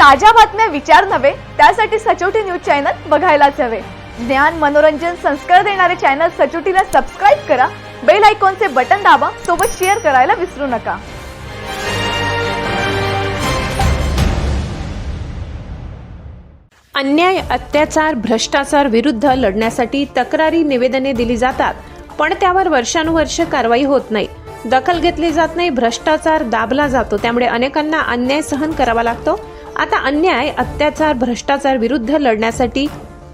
ताज्या बातम्या विचार नव्हे त्यासाठी सचोटी न्यूज चॅनल बघायलाच हवे. ज्ञान मनोरंजन संस्कार देणारे चॅनल सचोटीला सबस्क्राईब करा बेल आयकॉनचे बटन दाबा सोबत शेअर करायला विसरू नका. अन्याय अत्याचार भ्रष्टाचार विरुद्ध लढण्यासाठी तक्रारी निवेदने दिली जातात पण त्यावर वर्षानुवर्ष कारवाई होत नाही. दखल घेतली जात नाही भ्रष्टाचार दाबला जातो त्यामुळे अनेकांना अन्याय सहन करावा लागतो. आता अन्याय अत्याचार भ्रष्टाचार विरुद्ध लढण्यासाठी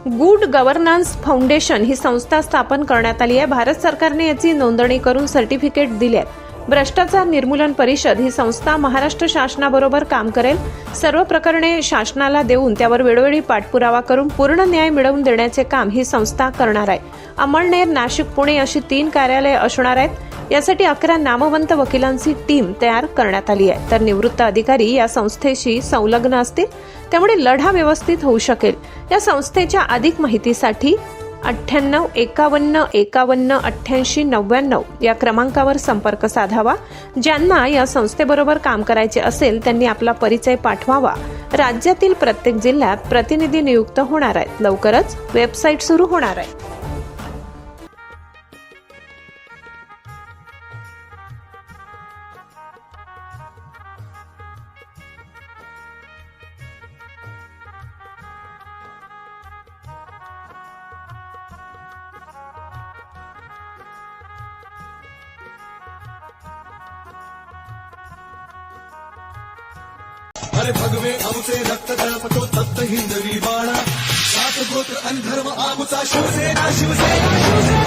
गुड गव्हर्नन्स फाउंडेशन ही संस्था स्थापन करण्यात आली आहे. भारत सरकारने याची नोंदणी करून सर्टिफिकेट दिले आहे भ्रष्टाचार निर्मूलन परिषद ही संस्था महाराष्ट्र शासनाबरोबर काम करेल. सर्व प्रकरणे शासनाला देऊन त्यावर वेळोवेळी पाठपुरावा करून पूर्ण न्याय मिळवून देण्याचे काम ही संस्था करणार आहे. अमळनेर नाशिक पुणे अशी तीन कार्यालये असणार आहेत. यासाठी अकरा नामवंत वकिलांची टीम तयार करण्यात आली आहे. तर निवृत्त अधिकारी या संस्थेशी संलग्न असतील त्यामुळे लढा व्यवस्थित होऊ शकेल. या संस्थेच्या अधिक माहितीसाठी अठ्ठ्याण्णव एकावन्न एकावन्न अठ्ठ्याऐंशी नव्याण्णव या क्रमांकावर संपर्क साधावा. ज्यांना या संस्थेबरोबर काम करायचे असेल त्यांनी आपला परिचय पाठवावा. राज्यातील प्रत्येक जिल्ह्यात प्रतिनिधी नियुक्त होणार आहेत. लवकरच वेबसाईट सुरू होणार आहे. अरे भगवे आमचे रक्त तळपतो तप्त हिंदवी बाणा. सात गोत्र अंधर्व आमचा शिवसेना शिवसेना शिवसेना.